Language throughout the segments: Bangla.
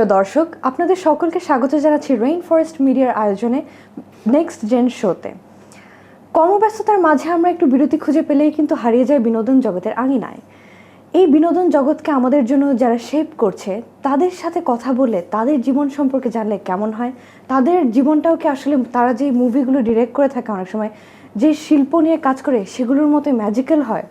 প্রিয় দর্শক, আপনাদের সকলকে স্বাগত জানাচ্ছি রেইন ফরেস্ট মিডিয়ার আয়োজনে নেক্সট জেন শোতে কর্মব্যস্ততার মাঝে আমরা একটু বিরতি খুঁজে পেলেই কিন্তু হারিয়ে যায় বিনোদন জগতের আঙিনায়। এই বিনোদন জগৎকে আমাদের জন্য যারা শেপ করছে, তাদের সাথে কথা বলে, তাদের জীবন সম্পর্কে জানলে কেমন হয়, তাদের জীবনটাও কি আসলে তারা যে মুভিগুলো ডিরেক্ট করে থাকে অনেক সময়, যে শিল্প নিয়ে কাজ করে, সেগুলোর মতোই ম্যাজিক্যাল হয়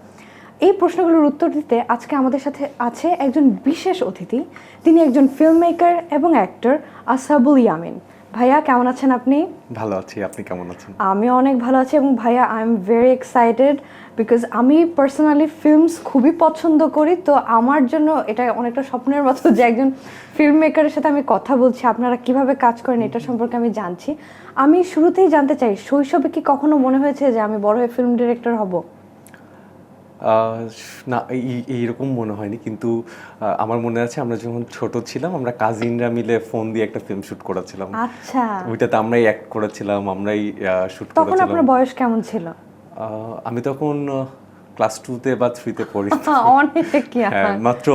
এই প্রশ্নগুলোর উত্তর দিতে আজকে আমাদের সাথে আছে একজন বিশেষ অতিথি। তিনি একজন ফিল্ম মেকার এবং অ্যাক্টর আসাবুল ইয়ামিন। ভাইয়া কেমন আছেন আপনি? ভালো আছি। আপনি কেমন আছেন? আমি অনেক ভালো আছি এবং ভাইয়া I am very excited because আমি পার্সোনালি ফিল্মস খুবই পছন্দ করি। তো আমার জন্য এটা অনেকটা স্বপ্নের মতো যে একজন ফিল্ম মেকারের সাথে আমি কথা বলছি। আপনারা কীভাবে কাজ করেন এটা সম্পর্কে আমি জানছি। আমি শুরুতেই জানতে চাই শৈশবে কি কখনো মনে হয়েছে যে আমি বড় হয়ে ফিল্ম ডিরেক্টর হব? না এইরকম মনে হয়নি কিন্তু আমার মনে আছে আমরা যখন ছোট ছিলাম আমরা কাজিনরা মিলে ফোন দিয়ে একটা ফিল্ম শুট করেছিলাম। আচ্ছা। ওইটাতে আমরাই অ্যাক্ট করেছিলাম আমরাই শুট তখন আপনার বয়স কেমন ছিল? আমি তখন ক্লাস টুতে বা থ্রিতে পড়ি। হ্যাঁ মাত্র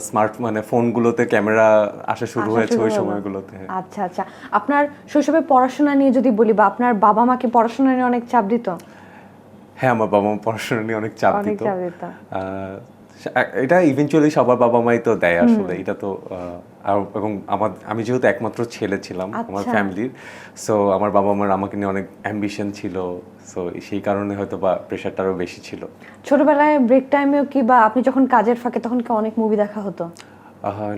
স্মার্ট মানে ফোনগুলোতে ক্যামেরা আসা শুরু হয়েছে ওই। সময়গুলোতে আচ্ছা আচ্ছা। আপনার শৈশবে পড়াশোনা নিয়ে যদি বলি বা আপনার বাবা মাকে পড়াশোনা নিয়ে অনেক চাপ দিত? হ্যাঁ আমার বাবা মা পড়াশোনা নিয়ে অনেক চাপ দিত। এটা ইভেনচুয়ালি সবার বাবা মাই তো দেয় আসলে এটা তো এবং আমার আমি যেহেতু একমাত্র ছেলে ছিলাম আমার আচ্ছা। ফ্যামিলির সো আমার বাবা মার আমাকে নিয়ে অনেক অ্যাম্বিশন ছিল সো সেই কারণে হয়তো বা প্রেশারটা আরও বেশি ছিল। ছোটবেলায় ব্রেক টাইমেও কি বা আপনি যখন কাজের ফাঁকে তখন কি অনেক মুভি দেখা হতো?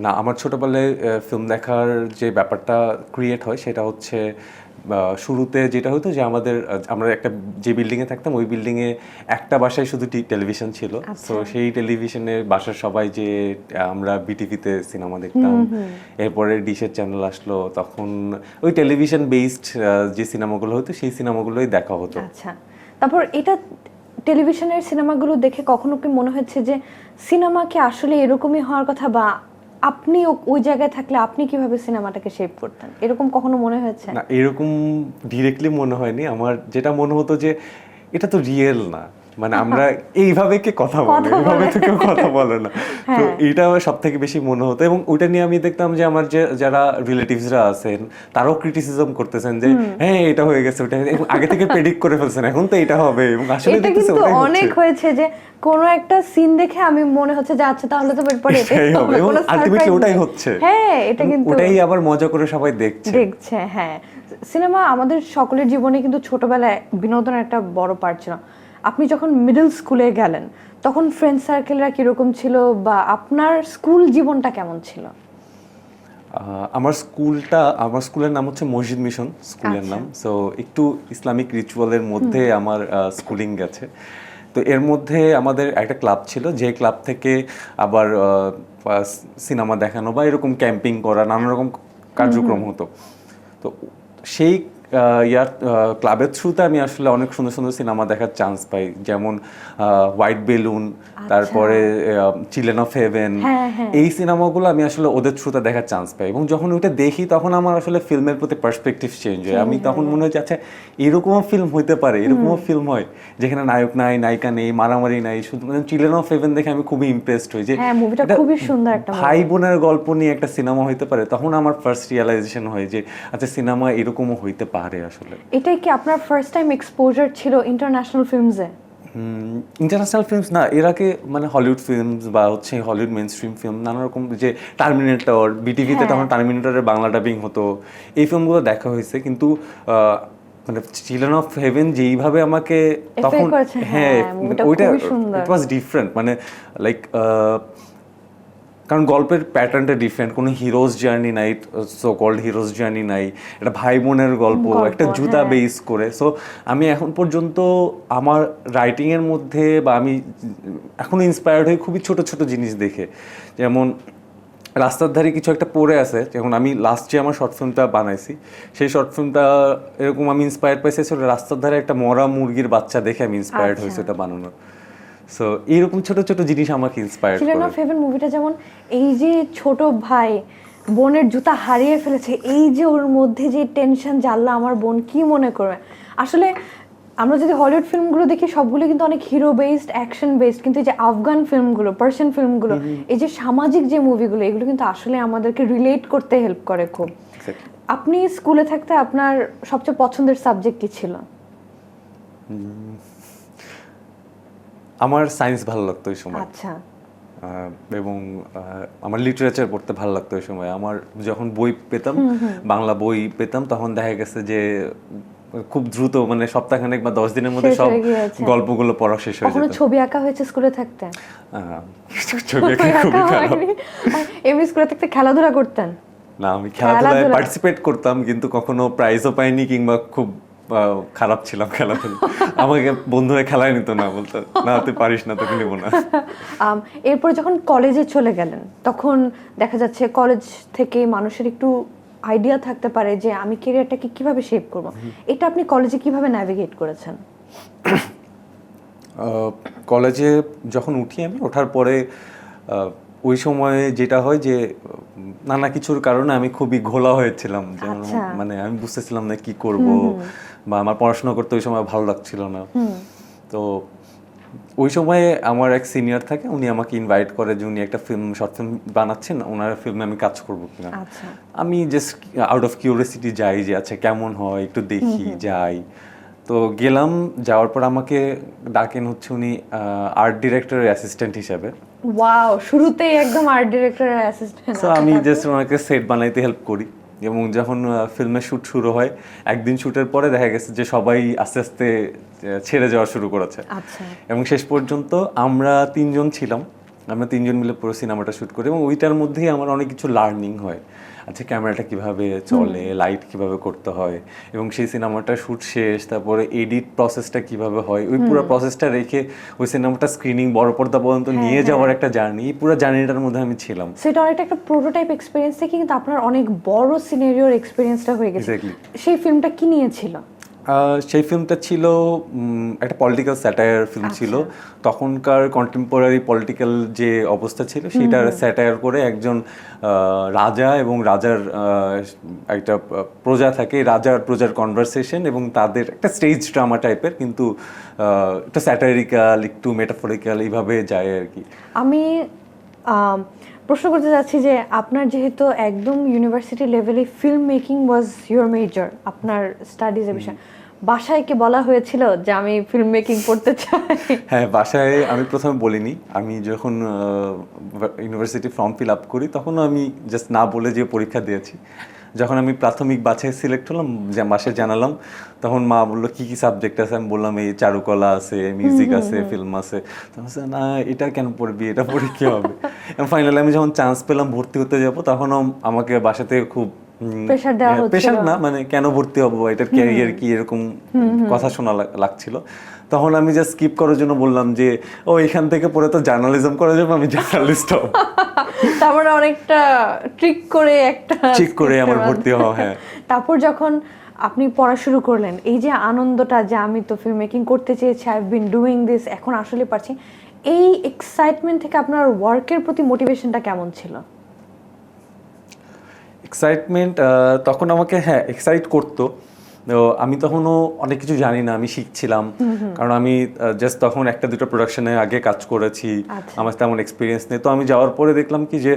না আমার ছোটবেলায় ফিল্ম দেখার যে ব্যাপারটা ক্রিয়েট হয় সেটা হচ্ছে শুরুতে যেটা হতো যে আমাদের আমরা একটা যে বিল্ডিংয়ে থাকতাম ওই বিল্ডিংয়ে একটা বাসায় শুধু টেলিভিশন ছিল। তো সেই টেলিভিশনে বাসার সবাই যে আমরা বিটিভিতে সিনেমা দেখতাম। এরপরে ডিশের চ্যানেল আসলো তখন ওই টেলিভিশন বেসড যে সিনেমাগুলো হতো সেই সিনেমাগুলোই দেখা হতো। আচ্ছা। তারপর এটা টেলিভিশনের সিনেমাগুলো দেখে কখনো কি মনে হচ্ছে যে সিনেমা কি আসলে এরকমই হওয়ার কথা বা আপনি ওই জায়গায় থাকলে আপনি কীভাবে সিনেমাটাকে শেপ করতেন? এরকম কখনো মনে হয়েছে? না, এরকম ডিরেক্টলি মনে হয়নি। আমার যেটা মনে হতো যে, এটা তো রিয়েল না। মানে আমরা এইভাবে কে কথা বলে? এইভাবে তো কেউ কথা বলে না। তো হ্যাঁ। এটা সব থেকে বেশি মনে হতো এবং ওইটা নিয়ে আমি দেখতাম যে আমার যে যারা রিলেটিভসরা আছেন তারাও ক্রিটিসিজম করতেছেন যে হ্যাঁ এটা হয়ে গেছে ওটা আগে থেকে প্রেডিক্ট করে ফেলছেন এখন তো এটা হবে। এবং আসলে এটা কিন্তু অনেক হয়েছে যে কোনো একটা সিন দেখে আমি মনে হচ্ছে যে আচ্ছা তাহলে তো এরপরে এটাই হবে এবং আলটিমেটলি ওটাই হচ্ছে। হ্যাঁ এটা কিন্তু ওটাই আবার মজা করে সবাই দেখছে। দেখছে হ্যাঁ। সিনেমা আমাদের সকলের জীবনে কিন্তু ছোটবেলায় বিনোদনের একটা বড় পার্ট ছিল। আপনি যখন মিডল স্কুলে গেলেন তখন ফ্রেন্ড সার্কেলরা কীরকম ছিল বা আপনার স্কুল জীবনটা কেমন ছিল? আমার স্কুলটা আমার স্কুলের নাম হচ্ছে মসজিদ মিশন স্কুলের আচ্ছা। নাম। সো একটু ইসলামিক রিচুয়ালের মধ্যে আমার স্কুলিং গেছে। তো এর মধ্যে আমাদের একটা ক্লাব ছিল যে ক্লাব থেকে আবার সিনেমা দেখানো বা এরকম ক্যাম্পিং করা নানা রকম কার্যক্রম হতো। তো সেই ইয়ার ক্লাবের থ্রুতে আমি আসলে অনেক সুন্দর সুন্দর সিনেমা দেখার চান্স পাই। যেমন হোয়াইট বেলুন তারপরে চিলেন অফ হেভেন। এই সিনেমাগুলো আমি আসলে ওদের থ্রুতে দেখার চান্স পাই এবং যখন ওটা দেখি তখন আমার আসলে ফিল্মের প্রতি পার্সপেক্টিভ চেঞ্জ হয়। আমি তখন মনে হচ্ছে আচ্ছা এরকমও ফিল্ম হইতে পারে এরকমও ফিল্ম হয় যেখানে নায়ক নাই নায়িকা নেই মারামারি নাই শুধু চিলেন অফ হেভেন দেখে আমি খুবই ইমপ্রেসড হই যে হ্যাঁ, খুবই সুন্দর একটা। ভাই বোনের গল্প নিয়ে একটা সিনেমা হইতে পারে তখন আমার ফার্স্ট রিয়েলাইজেশন হয় যে আচ্ছা সিনেমা এরকমও হইতে পারে। আসলে। এটাই কি আপনার ফার্স্ট টাইম এক্সপোজার ছিল ইন্টারন্যাশনাল ফিল্মসে ইন্টারন্যাশনাল ফিল্মস না এর আগে মানে হলিউড ফিল্মস বা হচ্ছে হলিউড মেন স্ট্রিম ফিল্ম নানা রকম যে টার্মিনেটর বিটিভিতে হ্যাঁ। তখন টার্মিনেটরের বাংলা ডাবিং হতো এই ফিল্মগুলো দেখা হয়েছে কিন্তু মানে চিলড্রেন অফ হেভেন যেইভাবে আমাকে তখন হ্যাঁ হ্যাঁ, ওইটা ইট ওয়াজ ডিফারেন্ট মানে লাইক কারণ গল্পের প্যাটার্নটা ডিফারেন্ট কোনো হিরোজ জার্নি নাই সো কল্ড হিরোজ জার্নি নাই। একটা ভাই বোনের গল্প একটা জুতা হ্যাঁ। বেস করে। সো আমি এখন পর্যন্ত আমার রাইটিংয়ের মধ্যে বা আমি এখন ইন্সপায়ার্ড হই খুবই ছোট ছোট জিনিস দেখে। যেমন রাস্তার ধারে কিছু একটা পড়ে আছে। যেমন আমি লাস্ট যে আমার শর্ট ফিল্মটা বানাইছি সেই শর্ট ফিল্মটা এরকম আমি ইন্সপায়ার্ড পাইছি রাস্তার ধারে একটা মরা মুরগির বাচ্চা দেখে আমি ইন্সপায়ার্ড আচ্ছা। হয়েছি এটা বানানোর। সো এইরকম ছোট ছোট জিনিস আমাকে ইন্সপায়ার্ড চিলেন করে। অফ হেভেন মুভিটা যেমন এই যে ছোট ভাই বোনের জুতা হারিয়ে ফেলেছে এই যে ওর মধ্যে যে টেনশন জানলা আমার বোন কি মনে করবে? আসলে আমরা যদি হলিউড ফিল্মগুলো দেখি সবগুলো কিন্তু অনেক হিরো বেসড অ্যাকশন বেসড কিন্তু এই যে আফগান ফিল্মগুলো পার্সিয়ান ফিল্মগুলো এই যে সামাজিক যে মুভিগুলো এগুলো কিন্তু আসলে আমাদেরকে রিলেট করতে হেল্প করে খুব। আপনি স্কুলে থাকতে আপনার সবচেয়ে পছন্দের সাবজেক্ট কি ছিল? আমার সায়েন্স ভালো লাগতো ওই সময়। আচ্ছা। এবং আমার লিটারেচার পড়তে ভালো লাগতো ওই সময়। আমার যখন বই পেতাম বাংলা বই পেতাম তখন দেখা গেছে যে খুব দ্রুত মানে সপ্তাহখানেক বা দশ দিনের মধ্যে সব গল্পগুলো পড়া শেষ হয়ে যেত। ছবি আঁকা হয়েছে স্কুলে থাকতে? ছবি আঁকা খুবই খারাপ। এমনি স্কুলে থাকতে খেলাধুলা করতেন? না আমি খেলাধুলায় পার্টিসিপেট করতাম কিন্তু কখনো প্রাইজও পাইনি কিংবা খুব খারাপ ছিলাম খেলাধুলা। আমাকে বন্ধুরা খেলায় নিত না বলতো না তুই পারিস না তোকে নেব না। এরপর যখন কলেজে চলে গেলেন তখন দেখা যাচ্ছে কলেজ থেকে মানুষের একটু আইডিয়া থাকতে পারে যে আমি কেরিয়ারটাকে কীভাবে শেপ করব। এটা আপনি কলেজে কীভাবে ন্যাভিগেট করেছেন? কলেজে যখন উঠি আমি ওঠার পরে ওই সময়ে যেটা হয় যে নানা কিছুর কারণে আমি খুবই ঘোলা হয়েছিলাম। আচ্ছা। মানে আমি বুঝতেছিলাম না কি করব বা আমার পড়াশোনা করতে ওই সময় ভালো লাগছিল না। তো ওই সময়ে আমার এক সিনিয়র থাকে উনি আমাকে ইনভাইট করে যে উনি একটা ফিল্ম শর্ট ফিল্ম বানাচ্ছেন ওনার ফিল্মে আমি কাজ করব কিনা। আচ্ছা। আমি জাস্ট আউট অফ কিউরিয়াসিটি যাই যে আচ্ছা কেমন হয়? একটু দেখি যাই। তো গেলাম যাওয়ার পর আমাকে ডাকেন হচ্ছে উনি আর্ট ডিরেক্টরের অ্যাসিস্ট্যান্ট হিসাবে। ওয়াও শুরুতেই একদম আর্ট ডিরেক্টরের অ্যাসিস্ট্যান্ট সো আমি জাস্ট ওনাকে সেট বানাইতে হেল্প করি। এবং যখন ফিল্মের শ্যুট শুরু হয় একদিন শ্যুটের পরে দেখা গেছে যে সবাই আস্তে আস্তে ছেড়ে যাওয়া শুরু করেছে। আচ্ছা। এবং শেষ পর্যন্ত আমরা তিনজন ছিলাম। আমরা তিনজন মিলে পুরো সিনেমাটা শুট করি এবং ওইটার মধ্যেই আমার অনেক কিছু লার্নিং হয়। আচ্ছা ক্যামেরাটা কীভাবে চলে লাইট কীভাবে করতে হয় এবং সেই সিনেমাটা শ্যুট শেষ তারপরে এডিট প্রসেসটা কীভাবে হয় ওই পুরো প্রসেসটা রেখে ওই সিনেমাটা স্ক্রিনিং বড় পর্দা পর্যন্ত নিয়ে যাওয়ার একটা জার্নি এই পুরো জার্নিটার মধ্যে আমি ছিলাম। সেটা অনেকটা একটা প্রোটোটাইপ এক্সপিরিয়েন্স থেকে কিন্তু আপনার অনেক বড় সিনারিওর এক্সপিরিয়েন্সটা হয়ে গেছে। সেই ফিল্মটা কি নিয়েছিল? সেই ফিল্মটা ছিল একটা পলিটিক্যাল স্যাটায়ার ফিল্ম ছিল। তখনকার কন্টেম্পোরারি পলিটিক্যাল যে অবস্থা ছিল সেটার স্যাটায়ার করে একজন রাজা এবং রাজার একটা প্রজা থাকে রাজার প্রজার কনভারসেশন এবং তাদের একটা স্টেজ ড্রামা টাইপের কিন্তু একটা স্যাটারিক্যাল একটু মেটাফরিক্যাল এইভাবে যায় আর কি। আমি আম, প্রশ্ন করতে চাচ্ছি যে আপনার যেহেতু একদম ইউনিভার্সিটি লেভেলে film making was your major আপনার স্টাডিজের বিষয় বাসায় কি বলা হয়েছিল যে আমি ফিল্ম মেকিং করতে চাই? হ্যাঁ বাসায় আমি প্রথমে বলিনি। আমি যখন ইউনিভার্সিটি ফর্ম ফিল আপ করি তখন আমি জাস্ট না বলে যে পরীক্ষা দিয়েছি। যখন আমি প্রাথমিক বাছাই সিলেক্ট হলাম যে বাসায় জানালাম তখন মা বলল কি কি সাবজেক্ট আছে? আমি বললাম এই চারুকলা আছে মিউজিক আছে ফিল্ম আছে। তখন না এটা কেন পড়বি? এটা পড়ে কি হবে? ফাইনালি আমি যখন চান্স পেলাম ভর্তি হতে যাব তখনও আমাকে বাসা থেকে খুব দেওয়া প্রেশার না মানে কেন ভর্তি হব এটার ক্যারিয়ার কি এরকম কথা শোনা লাগছিল। তখন আমি জাস্ট স্কিপ করার জন্য বললাম যে ও এখান থেকে পরে তো জার্নালিজম করা যাবে আমি জার্নালিস্ট হব। তারপরে অনেকটা ট্রিক করে একটা ঠিক করে আমার ভর্তি হওয়া হ্যাঁ। তারপর যখন আপনি পড়া শুরু করলেন এই যে আনন্দটা যে আমি তো ফিল্ম মেকিং করতে চেয়েছি আই বিন ডুইং দিস এখন আসলে পারছি এই এক্সাইটমেন্ট থেকে আপনার ওয়ার্কের প্রতি মোটিভেশনটা কেমন ছিল? এক্সাইটমেন্ট তখন আমাকে হ্যাঁ এক্সাইট করতো। তো আমি তখনও অনেক কিছু জানি না আমি শিখছিলাম। কারণ আমি জাস্ট তখন একটা দুটো প্রোডাকশনে আগে কাজ করেছি আচ্ছা। আমার তেমন এক্সপিরিয়েন্স নেই। তো আমি যাওয়ার পরে দেখলাম কি যে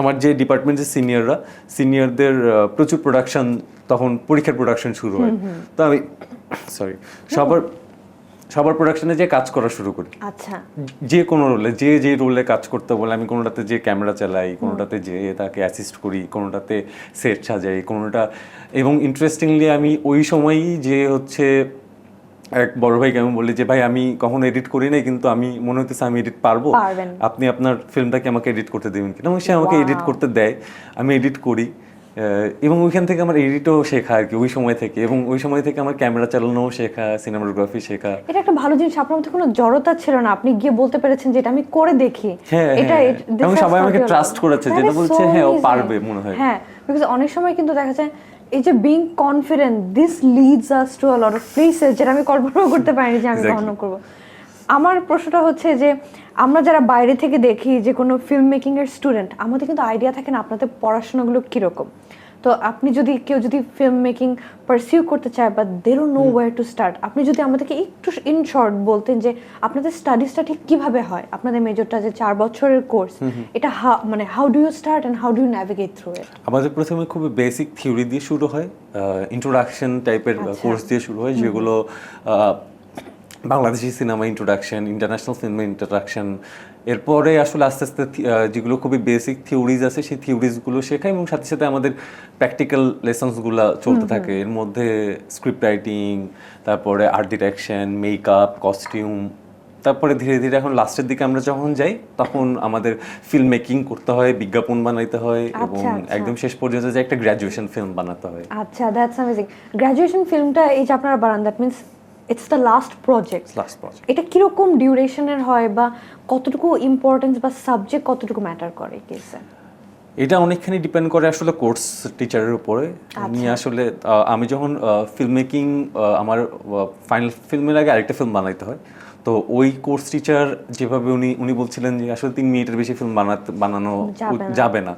আমার যে ডিপার্টমেন্টের সিনিয়ররা সিনিয়রদের প্রচুর প্রোডাকশন তখন পরীক্ষার প্রোডাকশন শুরু হয়। তো আমি সরি সবার সবার প্রোডাকশনে যে কাজ করা শুরু করি। আচ্ছা। যে কোনো রোলে যে যে রোলে কাজ করতে বলে আমি কোনোটাতে যে ক্যামেরা চালাই কোনোটাতে যে তাকে অ্যাসিস্ট করি কোনোটাতে সেট সাজাই কোনোটা এবং ইন্টারেস্টিংলি আমি ওই সময়ই যে হচ্ছে এক বড় ভাইকে আমি বলি যে ভাই আমি কখনো এডিট করি নাই কিন্তু আমি মনে হইতেছে আমি এডিট পারব। আপনি আপনার ফিল্মটাকে আমাকে এডিট করতে দেবেন কিনা? সে আমাকে এডিট করতে দেয়। আমি এডিট করি। এবং ওইখান থেকে আমার এডিটও শেখা আর কি ওই সময় থেকে। এবং ওই সময় থেকে আমার ক্যামেরা চালানোও শেখা সিনেমাটোগ্রাফি শেখা। এটা একটা ভালো জিনিস আপনার মধ্যে কোনো জড়তা ছিল না। আপনি গিয়ে বলতে পেরেছেন যে এটা আমি করে দেখি। হ্যাঁ, এটা হ্যাঁ। it- this এবং সবাই আমাকে trust করেছে, যেটা বলছে, হ্যাঁ, ও পারবে মনে হয়। হ্যাঁ বিকজ অনেক সময় কিন্তু দেখা যায় এই যে being confident this leads us to a lot of places যেটা আমি কল্পনাও করতে পারিনি যে আমি. কখনো করব। আমার প্রশ্নটা হচ্ছে যে আমরা যারা বাইরে থেকে দেখি যে কোনো ফিল্ম মেকিং এর স্টুডেন্ট আমাদের কিন্তু আইডিয়া থাকে না আপনাদের পড়াশোনাগুলো কীরকম। তো আপনি যদি কেউ যদি ফিল্ম মেকিং পারসিউ করতে চায় বা দেরও নো ওয়ার টু স্টার্ট আপনি যদি আমাদেরকে একটু ইন শর্ট বলতেন যে আপনাদের স্টাডিজটা ঠিক কীভাবে হয়? আপনাদের মেজরটা যে চার বছরের কোর্স এটা how- মানে how do you start and how do you navigate through it আমাদের প্রথমে খুবই বেসিক থিওরি দিয়ে শুরু হয় ইন্ট্রোডাকশন টাইপের। কোর্স দিয়ে শুরু হয় যেগুলো Bangladeshi cinema introduction international cinema introduction এরপরে আসলে আস্তে আস্তে যেগুলো খুবই বেসিক থিওরিজ আছে সেই থিওরিজগুলো শেখায় এবং সাথে সাথে আমাদের প্র্যাকটিক্যাল লেসনসগুলো চলতে থাকে। এর মধ্যে স্ক্রিপ্ট রাইটিং তারপরে আর্ট ডিরেকশন মেকআপ কস্টিউম তারপরে ধীরে ধীরে এখন লাস্টের দিকে আমরা যখন যাই তখন আমাদের ফিল্ম মেকিং করতে হয় বিজ্ঞাপন বানাইতে হয় এবং আচ্ছা, আচ্ছা। একদম শেষ পর্যন্ত যে একটা গ্র্যাজুয়েশন ফিল্ম বানাতে হয়। আচ্ছা দ্যাটস অ্যামেজিং গ্র্যাজুয়েশন ফিল্মটা এই যে আপনারা বানান that means it's the last project last project এটা কীরকম ডিউরেশনের হয় বা কতটুকু ইম্পর্টেন্স বা সাবজেক্ট কতটুকু ম্যাটার করে কেসে এটা অনেকখানি ডিপেন্ড করে আসলে কোর্স টিচারের উপরে। উনি আসলে আমি যখন ফিল্ম মেকিং আমার ফাইনাল ফিল্মের আগে আরেকটা ফিল্ম বানাইতে হয়। তো ওই কোর্স টিচার যেভাবে উনি উনি বলছিলেন যে আসলে তিন মিনিটের বেশি ফিল্ম বানাতে বানানো যাবে না। যাবে না।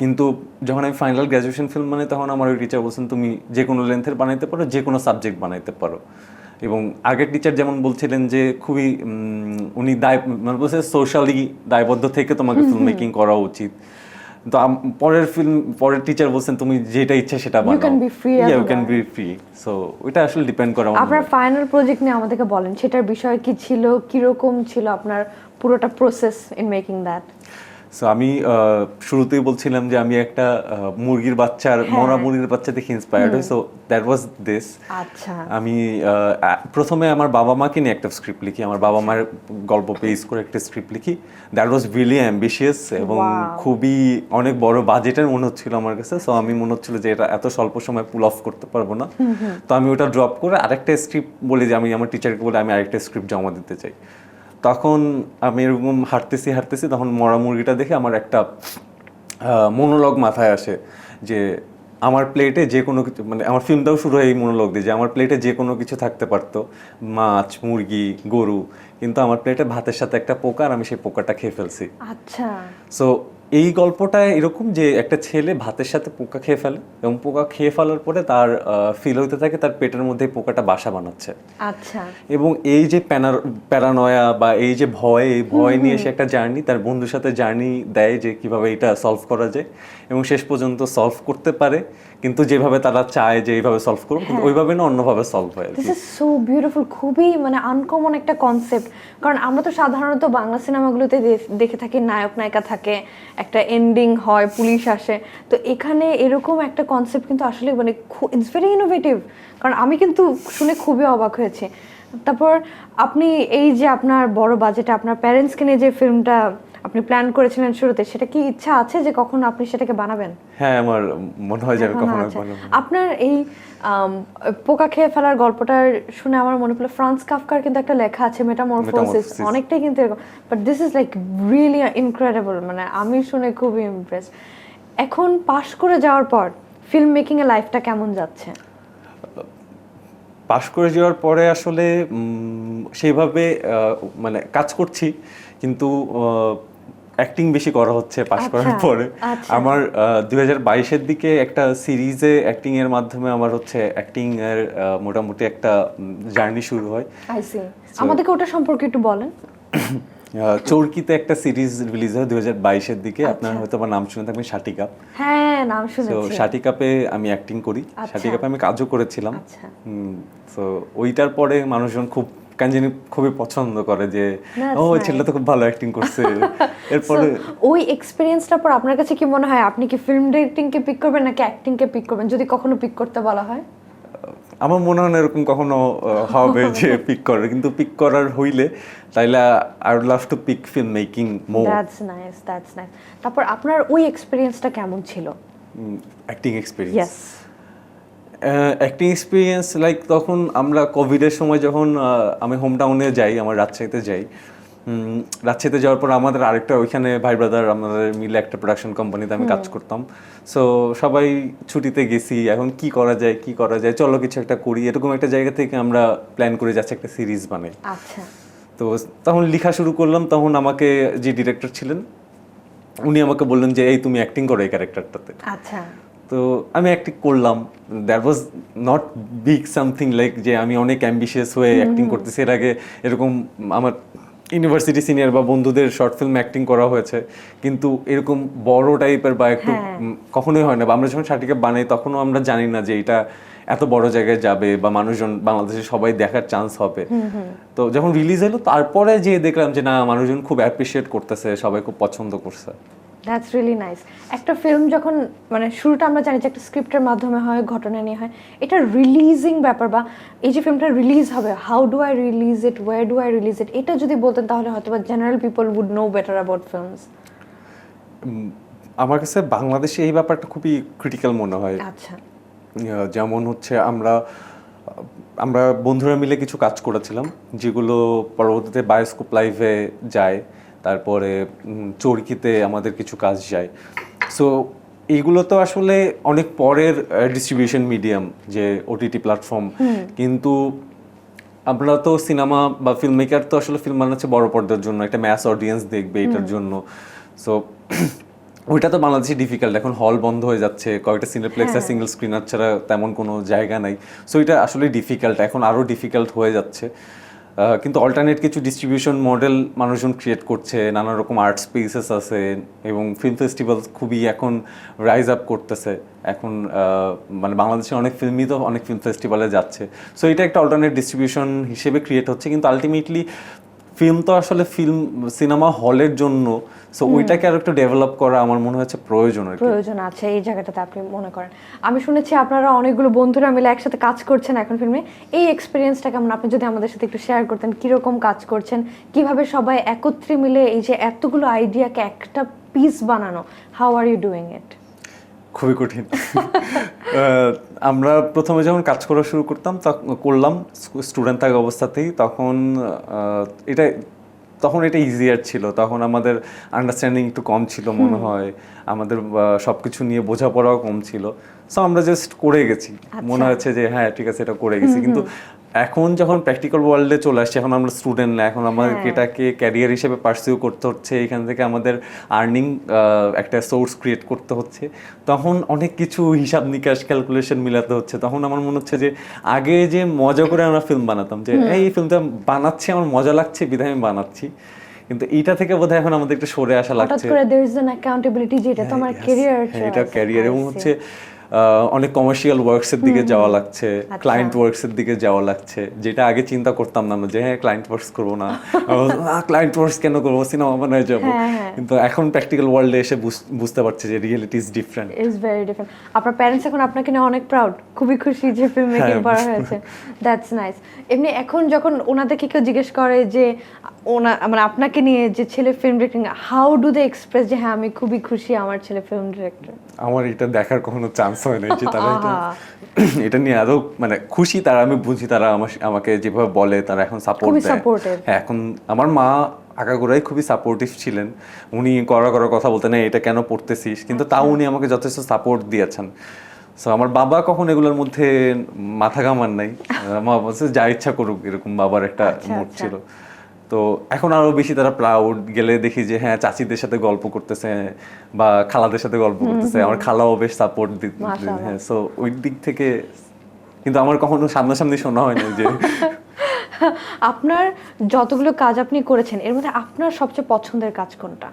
কিন্তু যখন আমি ফাইনাল গ্র্যাজুয়েশন ফিল্ম বানাই তখন আমার ওই টিচার বলছেন তুমি যে কোনো লেন্থের বানাইতে পারো যে কোনো সাবজেক্ট বানাইতে পারো। এবং আগের টিচার যেমন বলছিলেন যে খুবই উনি দায় মানে বলছে সোশ্যালি দায়বদ্ধ থেকে তোমাকে ফিল্ম মেকিং করা উচিত। তো পরের ফিল্ম পরের টিচার বলছেন তুমি যেটা ইচ্ছা সেটা বানাও। can be free as you can be free so এটা আসলে ডিপেন্ড করে আপনার ফাইনাল প্রজেক্ট নিয়ে আমাদেরকে বলেন সেটার বিষয় কি ছিল কীরকম ছিল আপনার পুরোটা process in making that so আমি শুরুতেই বলছিলাম যে আমি একটা মুরগির বাচ্চার হ্যাঁ। মরা মুরগির বাচ্চা দেখে ইন্সপায়ার্ড হই। সো দ্যাট ওয়াজ দিস আচ্ছা। আমি প্রথমে আমার বাবা মাকে নিয়ে একটা স্ক্রিপ্ট লিখি। আমার বাবা মায়ের গল্প পেজ করে একটা স্ক্রিপ্ট লিখি। দ্যাট ওয়াজ রিয়েলি অ্যাম্বিশিয়াস এবং খুবই অনেক বড় বাজেটের মনে হচ্ছিল আমার কাছে। সো আমি মনে হচ্ছিল যে এটা এত স্বল্প সময় পুল অফ করতে পারব না। তো আমি ওটা ড্রপ করে আরেকটা স্ক্রিপ্ট বলি যে আমি আমার টিচারকে বলে আমি আরেকটা স্ক্রিপ্ট জমা দিতে চাই। তখন আমি এরকম হাঁটতেছি হাঁটতেছি তখন মরা মুরগিটা দেখে আমার একটা মনোলগ মাথায় আসে যে আমার প্লেটে যে কোনো কিছু মানে আমার ফিল্মটাও শুরু হয় এই মনোলগ দিয়ে যে আমার প্লেটে যে কোনো কিছু থাকতে পারতো। মাছ মুরগি গরু কিন্তু আমার প্লেটে ভাতের সাথে একটা পোকা আর আমি সেই পোকাটা খেয়ে ফেলছি। আচ্ছা। সো এই গল্পটা এরকম যে একটা ছেলে ভাতের সাথে পোকা খেয়ে ফেলে এবং পোকা খেয়ে ফেলার পরে তার ফিল হইতে থাকে তার পেটের মধ্যে পোকাটা বাসা বানাচ্ছে। আচ্ছা। এবং এই যে প্যানার প্যারানয়া বা এই যে ভয় এই ভয় নিয়ে সে একটা জার্নি তার বন্ধুর সাথে জার্নি দেয় যে কীভাবে এটা সলভ করা যায় এবং শেষ পর্যন্ত সলভ করতে পারে। কিন্তু যেভাবে তারা চায় যে এইভাবে সলভ করুন কিন্তু ওইভাবে না অন্যভাবে সলভ হয় দিস ইজ সো বিউটিফুল খুবই মানে আনকমন একটা কনসেপ্ট কারণ আমরা তো সাধারণত বাংলা সিনেমাগুলোতে দেখে থাকি নায়ক নায়িকা থাকে একটা এন্ডিং হয় পুলিশ আসে। তো এখানে এরকম একটা কনসেপ্ট কিন্তু আসলে মানে ইটস ভেরি ইনোভেটিভ কারণ আমি কিন্তু শুনে খুবই অবাক হয়েছি। তারপর আপনি এই যে আপনার বড় বাজেটে আপনার প্যারেন্টসকে নিয়ে যে ফিল্মটা আপনি প্ল্যান করেছিলেন শুরুতে সেটা কি ইচ্ছা আছে যে কখন আপনি সেটাকে বানাবেন? হ্যাঁ আমার মনে হয় যে আমি কখনো বানাবো। আপনার এই পোকা খেয়ে ফেলার গল্পটা শুনে আমার মনে পড়ল ফ্রান্স কাফকার কিন্তু একটা লেখা আছে মেটামরফোসিস। অনেকটাই কিন্তু এরকম। But this is like really incredible মানে আমি শুনে খুবই ইমপ্রেস এখন পাশ করে যাওয়ার পর ফিল্ম মেকিং এ লাইফটা কেমন যাচ্ছে? পাশ করে যাওয়ার পরে আসলে সেইভাবে মানে কাজ করছি। কিন্তু অ্যাক্টিং বেশি করা হচ্ছে পাশ করার আচ্ছা, পরে। আচ্ছা। আমার দুই হাজার বাইশের দিকে একটা সিরিজে অ্যাক্টিং এর মাধ্যমে আমার হচ্ছে অ্যাক্টিং এর মোটামুটি একটা জার্নি শুরু হয়। আমাদেরকে ওটা সম্পর্কে একটু বলেন। চরকিতে একটা সিরিজ রিলিজ হয় দুই হাজার বাইশের দিকে। আপনার আচ্ছা। হয়তো বা নাম শুনে থাকবেন শাটিকা হ্যাঁ নাম তো শুনেছি। শাটিকাপে আমি অ্যাক্টিং করি। আচ্ছা। শাটিকাপে আমি কাজও করেছিলাম। তো ওইটার পরে মানুষজন খুব কেন জানি খুবই পছন্দ করে যে ও ছেলেটা তো খুব ভালো অ্যাক্টিং করছে। এরপরে ওই এক্সপিরিয়েন্সটার পর আপনার কাছে কি মনে হয় আপনি কি ফিল্ম ডিরেক্টিং কে পিক করবেন নাকি অ্যাক্টিং কে পিক করবেন যদি কখনো পিক করতে বলা হয়? আমার মনে হয় না এরকম কখনো হবে যে পিক করে কিন্তু পিক করার হইলে তাইলে I would love to pick film making more that's nice that's nice তারপর আপনার ওই এক্সপিরিয়েন্সটা কেমন ছিল? Acting experience acting experience like তখন আমরা কোভিডের সময় যখন আমি হোম টাউনে যাই আমার রাজশাহীতে যাই রাজশাহীতে যাওয়ার পর আমাদের আরেকটা ওইখানে ভাই ব্রাদার আমাদের মিলে একটা প্রোডাকশন কোম্পানিতে আমি কাজ করতাম। সো সবাই ছুটিতে গেছি এখন কি করা যায় কি করা যায় চলো কিছু একটা করি এরকম একটা জায়গা থেকে আমরা প্ল্যান করে যাচ্ছি একটা সিরিজ বানাই। আচ্ছা। তো তখন লেখা শুরু করলাম তখন আমাকে যে ডিরেক্টর ছিলেন উনি আমাকে বললেন যে এই তুমি অ্যাক্টিং করো এই ক্যারেক্টারটাতে আচ্ছা। তো আমি অ্যাক্টিং করলাম। That was not big something like যে আমি অনেক অ্যাম্বিশিয়াস হয়ে অ্যাক্টিং করতেছি। এর আগে এরকম আমার ইউনিভার্সিটি সিনিয়র বা বন্ধুদের শর্ট ফিল্ম অ্যাক্টিং করা হয়েছে। কিন্তু এরকম বড় টাইপের বা একটু হ্যাঁ। কখনোই হয় না। বা আমরা যখন সার্টিফিকেট বানাই তখনও আমরা জানি না যে এটা এত বড় জায়গায় যাবে বা মানুষজন বাংলাদেশে সবাই দেখার চান্স হবে। তো যখন রিলিজ হলো তারপরে যে দেখলাম যে না মানুষজন খুব অ্যাপ্রিসিয়েট করতেছে সবাই খুব পছন্দ করছে। দ্যাটস রিয়েলি নাইস একটা ফিল্ম যখন মানে শুরুটা আমরা জানি যে একটা স্ক্রিপ্টের মাধ্যমে হয় ঘটনা নিয়ে হয় এটা রিলিজিং ব্যাপার বা এই যে ফিল্মটা রিলিজ হবে how do I release it or do I release it এটা যদি বলতেন তাহলে হয়তো বা general people would know better about films আমার কাছে বাংলাদেশে এই ব্যাপারটা খুবই ক্রিটিক্যাল মনে হয়। আচ্ছা। যেমন হচ্ছে আমরা আমরা বন্ধুরা মিলে কিছু কাজ করেছিলাম যেগুলো পরবর্তীতে বায়োস্কোপ লাইভে যায়। তারপরে চরকিতে আমাদের কিছু কাজ যায়। সো এইগুলো তো আসলে অনেক পরের ডিস্ট্রিবিউশন মিডিয়াম যে ওটিটি প্ল্যাটফর্ম কিন্তু আমরা তো সিনেমা বা ফিল্ম মেকার তো আসলে ফিল্ম বানাচ্ছে বড় পর্দার জন্য একটা ম্যাস অডিয়েন্স দেখবে এটার জন্য। সো ওইটা তো বাংলাদেশে ডিফিকাল্ট এখন হল বন্ধ হয়ে যাচ্ছে কয়েকটা সিনেপ্লেক্স আর সিঙ্গেল স্ক্রিনার ছাড়া তেমন কোনো জায়গা নাই। সো এটা আসলে ডিফিকাল্ট এখন আরও ডিফিকাল্ট হয়ে যাচ্ছে। কিন্তু অল্টারনেট কিছু ডিস্ট্রিবিউশন মডেল মানুষজন ক্রিয়েট করছে, নানা রকম আর্ট স্পেসেস আছে, এবং ফিল্ম ফেস্টিভ্যাল খুবই এখন রাইজ আপ করতেছে। এখন মানে বাংলাদেশে অনেক ফিল্মই তো অনেক ফিল্ম ফেস্টিভ্যালে যাচ্ছে। সো এটা একটা অল্টারনেট ডিস্ট্রিবিউশন হিসেবে ক্রিয়েট হচ্ছে, কিন্তু আলটিমেটলি ফিল্ম তো আসলে ফিল্ম সিনেমা হলের জন্য সো ওইটাকে আর একটু ডেভেলপ করা আমার মনে হচ্ছে প্রয়োজন আর কি। প্রয়োজন আছে এই জায়গাটাতে আপনি মনে করেন। আমি শুনেছি আপনারা অনেকগুলো বন্ধুরা মিলে একসাথে কাজ করছেন এখন ফিল্মে এই এক্সপিরিয়েন্সটা কেমন? আপনি যদি আমাদের সাথে একটু শেয়ার করতেন কীরকম কাজ করছেন? কীভাবে সবাই একত্রে মিলে এই যে এতগুলো আইডিয়াকে একটা পিস বানানো? How are you doing it খুবই কঠিন। আমরা প্রথমে যখন কাজ করা শুরু করতাম তখন করলাম স্টুডেন্ট থাকা অবস্থাতেই। তখন এটা তখন এটা ইজিয়ার ছিল। তখন আমাদের আন্ডারস্ট্যান্ডিং একটু কম ছিল মনে হয়। আমাদের সব কিছু নিয়ে বোঝাপড়াও কম ছিল। সো আমরা জাস্ট করে গেছি। মনে হচ্ছে যে হ্যাঁ ঠিক আছে এটা করে গেছি। কিন্তু এখন যখন প্র্যাকটিক্যাল ওয়ার্ল্ডে চলে আসছে এখন আমরা স্টুডেন্ট না এখন আমাদেরকে এটাকে ক্যারিয়ার হিসেবে পার্সিউ করতে হচ্ছে এখান থেকে আমাদের আর্নিং একটা সোর্স ক্রিয়েট করতে হচ্ছে তখন অনেক কিছু হিসাব নিকাশ ক্যালকুলেশন মিলাতে হচ্ছে। তখন আমার মনে হচ্ছে যে আগে যে মজা করে আমরা ফিল্ম বানাতাম যে এই ফিল্মটা বানাচ্ছি আমার মজা লাগছে বিধায় আমি বানাচ্ছি। কিন্তু এটা থেকে বোধহয় এখন আমাদের একটু সরে আসা লাগছে। হঠাৎ করে দের ইজ অ্যান অ্যাকাউন্টেবিলিটি যে এটা তো আমার Yes, ক্যারিয়ার হ্যাঁ, এটা ক্যারিয়ার এবং হচ্ছে অনেক কমার্শিয়াল ওয়ার্কসের দিকে যাওয়া লাগছে আচ্ছা। ক্লায়েন্ট ওয়ার্কসের দিকে যাওয়া লাগছে। যেটা আগে চিন্তা করতাম না যে হ্যাঁ ক্লায়েন্ট ওয়ার্কস করব না। ক্লায়েন্ট ওয়ার্কস কেন করব? সিনেমা বানায় যাব। হ্যাঁ, হ্যাঁ। কিন্তু এখন প্র্যাকটিক্যাল ওয়ার্ল্ডে এসে বুঝ- বুঝতে পারছে যে reality is different is very different আপনার প্যারেন্টস এখন আপনাকে নিয়ে অনেক প্রাউড খুবই খুশি যে ফিল্ম মেকিং হ্যাঁ। করা হয়েছে। দ্যাটস নাইস এমনি এখন যখন ওনাদেরকে কেউ জিজ্ঞেস করে যে ওনা মানে আপনাকে নিয়ে যে ছেলে film directing how do they express যে হ্যাঁ আমি খুবই খুশি আমার ছেলে ফিল্ম ডিরেক্টর আমার এটা দেখার কখনো চান্স হয় না যে তারা এটা এটা নিয়ে আরও মানে খুশি তারা আমি বুঝি তারা আমাকে যেভাবে বলে তারা এখন সাপোর্ট দেয়। হ্যাঁ এখন আমার মা আগাগোড়াই খুবই সাপোর্টিভ ছিলেন। উনি করা করার কথা বলতেন "এই, এটা কেন পড়তেছিস? কিন্তু তাও উনি আমাকে যথেষ্ট সাপোর্ট দিয়েছেন। সো আমার বাবা কখন এগুলোর মধ্যে মাথা ঘামান নাই। মা বলছে যা ইচ্ছা করুক এরকম বাবার একটা আচ্ছা, মুড আচ্ছা। ছিল। তো এখন আরও বেশি তারা প্রাউড গেলে দেখি যে হ্যাঁ চাচিদের সাথে গল্প করতেছে বা খালাদের সাথে গল্প করতেছে। আমার খালাও বেশ সাপোর্ট মাশাআল্লাহ। হ্যাঁ সো ওই দিক থেকে কিন্তু আমার কখনো সামনাসামনি শোনা হয়নি যে আপনার যতগুলো কাজ আপনি করেছেন এর মধ্যে আপনার সবচেয়ে পছন্দের কাজ কোনটা?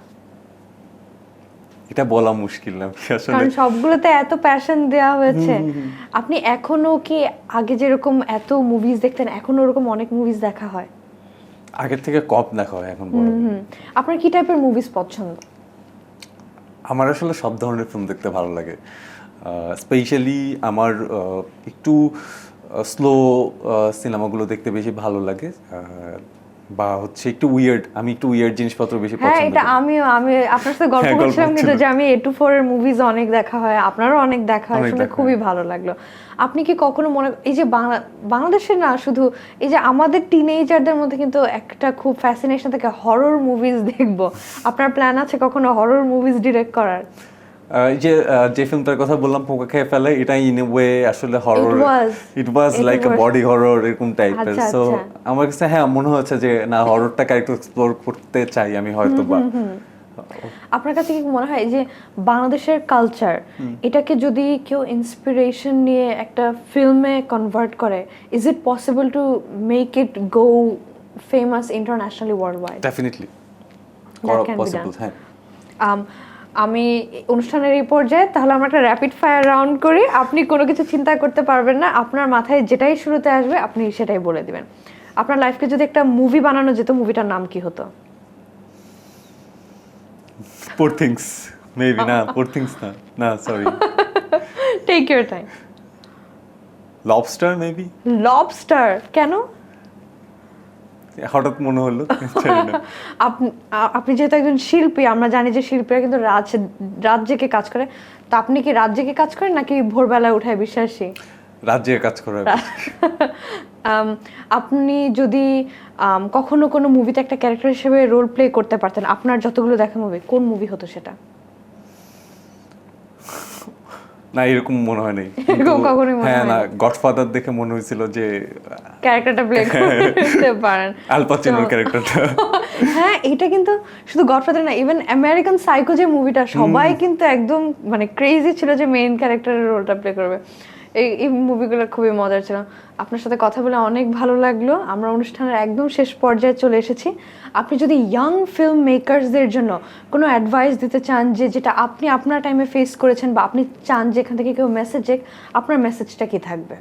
এটা বলা মুশকিল না আসলে। কারণ সবগুলোতে এত প্যাশন দেওয়া হয়েছে। আপনি এখনও কি আগে যেরকম এত মুভিজ দেখতেন এখনও ওরকম অনেক মুভিজ দেখা হয়? আগের থেকে কপ দেখা হয় এখন বড়। আপনার কি টাইপের মুভিস পছন্দ? আমার আসলে সব ধরনের ফিল্ম দেখতে ভালো লাগে। স্পেশালি আমার একটু স্লো সিনেমাগুলো দেখতে বেশি ভালো লাগে। বা হচ্ছে একটু উইয়ার্ড আমি একটু উইয়ার্ড জিনিসপত্র বেশি হ্যাঁ পছন্দ এটা করি। আমি আমি আপনার সাথে গল্প হ্যাঁ, করছিলাম কিন্তু যে আমি এ টু ফোর এর মুভিজ অনেক দেখা হয় আপনারও অনেক দেখা হয় শুনে খুবই ভালো লাগল। আপনি কি কখনো মনে এই যে বাংলা বাংলাদেশে না শুধু এই যে আমাদের টিনেজারদের মধ্যে কিন্তু একটা খুব ফ্যাসিনেশন থাকে হরর মুভিজ দেখব। আপনার প্ল্যান আছে কখনো হরর মুভিজ ডিরেক্ট করার? যে যে ফিল্মটার কথা বললাম পোকা খেয়ে ফেলে এটা ইন এ ওয়ে আসলে horror it was like was. Body horror এরকম টাইপের আচ্ছা, সো আচ্ছা। আমার কাছে হ্যাঁ মনে হচ্ছে যে না হররটাকে একটু এক্সপ্লোর করতে চাই আমি হয়তো বা আপনার কাছে কি মনে হয় যে বাংলাদেশের কালচার এটাকে যদি কেউ ইন্সপিরেশন নিয়ে একটা ফিল্মে কনভার্ট করে is it possible to make it go famous internationally world wide definitely possible হ্যাঁ। আম, অনুষ্ঠানের এই পর্যায়ে তাহলে আমরা একটা র্যাপিড ফায়ার রাউন্ড করি। আপনি কোনো কিছু চিন্তা করতে পারবেন না। আপনার মাথায় যেটাই শুরুতে আসবে আপনি সেটাই বলে দিবেন। আপনার লাইফকে যদি একটা মুভি বানানো যেত মুভিটার নাম কি হতো? পোর থিংস মেবি না পোর থিংস না। না sorry take your time lobster maybe lobster কেন? হঠাৎ মনে হলো আপনি যেহেতু একজন শিল্পী আমরা জানি যে শিল্পীরা কিন্তু রাত রাত জেগে কাজ করে। তা আপনি কি রাত জেগে কাজ করেন নাকি ভোরবেলায় উঠায় বিশ্বাসী? রাজ্যে কাজ করার আম, আপনি যদি কখনো কোনো মুভিতে একটা ক্যারেক্টার হিসেবে রোল প্লে করতে পারতেন আপনার যতগুলো দেখা মুভি কোন মুভি হতো সেটা? না এরকম মনে হয় নাই। এরকম কখনোই মনে হ্যাঁ না গডফাদার দেখে মনে হয়েছিল যে ক্যারেক্টারটা প্লে করতে পারেন। আলপাচিনোর পাচিনোর ক্যারেক্টারটা হ্যাঁ এটা কিন্তু শুধু গডফাদার না ইভেন আমেরিকান সাইকো যে মুভিটা সবাই কিন্তু একদম মানে ক্রেজি ছিল যে মেইন ক্যারেক্টারের রোলটা প্লে করবে। এই এই মুভিগুলো খুবই মজার ছিল। আপনার সাথে কথা বলে অনেক ভালো লাগল। আমরা অনুষ্ঠানের একদম শেষ পর্যায়ে চলে এসেছি। আপনি যদি ইয়াং ফিল্ম মেকারসদের জন্য কোনো অ্যাডভাইস দিতে চান যে, যেটা আপনি আপনার টাইমে ফেস করেছেন বা আপনি চান যে এখান থেকে কেউ মেসেজ আপনার মেসেজটা কি থাকবে?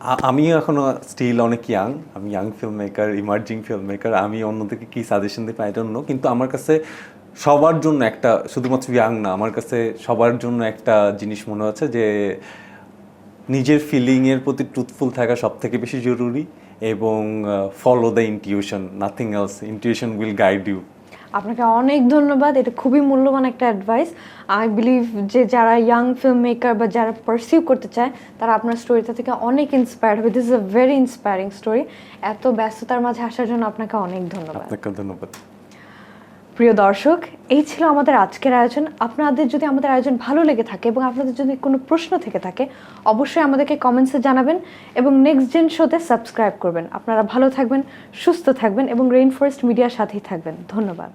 আ- আমি এখনও স্টিল অনেক ইয়াং আমি young film maker emerging film maker আমি অন্যদেরকে কি সাজেশন দিই আই ডোন্ট কিন্তু আমার কাছে সবার জন্য একটা শুধুমাত্র ইয়াং না আমার কাছে সবার জন্য একটা জিনিস মনে হচ্ছে যে নিজের ফিলিংয়ের প্রতি ট্রুথফুল থাকা সব থেকে বেশি জরুরি এবং follow the intuition nothing else intuition will guide you আপনাকে অনেক ধন্যবাদ এটা খুবই মূল্যবান একটা অ্যাডভাইস আই বিলিভ যে যারা ইয়াং ফিল্ম মেকার বা যারা পারসিউ করতে চায় তারা আপনার স্টোরিটা থেকে অনেক ইন্সপায়ার্ড হবে। This is a very inspiring story এত ব্যস্ততার মাঝে আসার জন্য আপনাকে অনেক ধন্যবাদ। আপনাকে ধন্যবাদ। প্রিয় দর্শক, এই ছিল আমাদের আজকের আয়োজন। আপনাদের যদি আমাদের আয়োজন ভালো লেগে থাকে এবং আপনাদের যদি কোনো প্রশ্ন থেকে থাকে, অবশ্যই আমাদেরকে কমেন্টসে জানাবেন এবং নেক্সট জেন শোতে সাবস্ক্রাইব করবেন। আপনারা ভালো থাকবেন, সুস্থ থাকবেন এবং রেইন ফরেস্ট মিডিয়ার সাথেই থাকবেন। ধন্যবাদ।